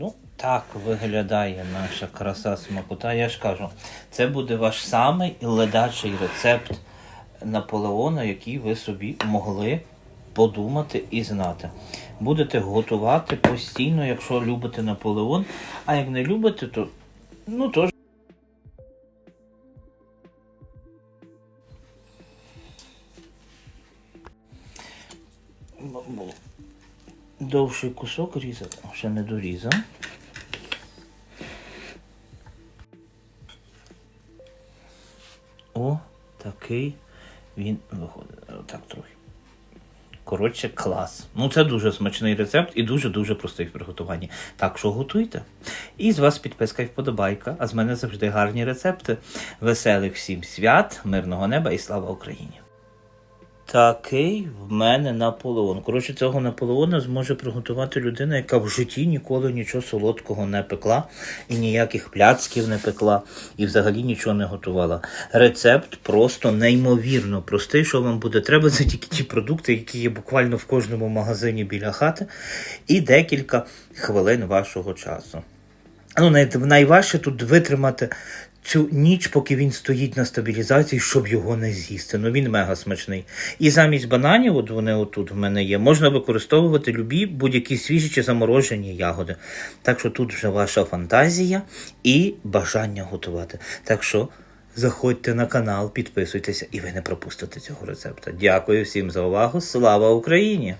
Ну, так виглядає наша краса смакота. Я ж кажу, це буде ваш самий ледачий рецепт Наполеона, який ви собі могли подумати і знати. Будете готувати постійно, якщо любите Наполеон, а як не любите, то ну то довший кусок різати. Ще не дорізав. О, такий він виходить. Так трохи. Коротше, клас. Ну, це дуже смачний рецепт і дуже-дуже простий в приготуванні. Так що готуйте. І з вас підписка і вподобайка. А з мене завжди гарні рецепти. Веселих всім свят, мирного неба і слава Україні! Такий в мене Наполеон. Коротше, цього Наполеона зможе приготувати людина, яка в житті ніколи нічого солодкого не пекла, і ніяких пляцків не пекла, і взагалі нічого не готувала. Рецепт просто неймовірно простий, що вам буде треба, це тільки ті продукти, які є буквально в кожному магазині біля хати, і декілька хвилин вашого часу. Ну, найважче тут витримати цю ніч, поки він стоїть на стабілізації, щоб його не з'їсти. Ну він мега смачний. І замість бананів, от вони отут в мене є, можна використовувати любі будь-які свіжі чи заморожені ягоди. Так що тут вже ваша фантазія і бажання готувати. Так що. Заходьте на канал, підписуйтеся, і ви не пропустите цього рецепта. Дякую всім за увагу. Слава Україні!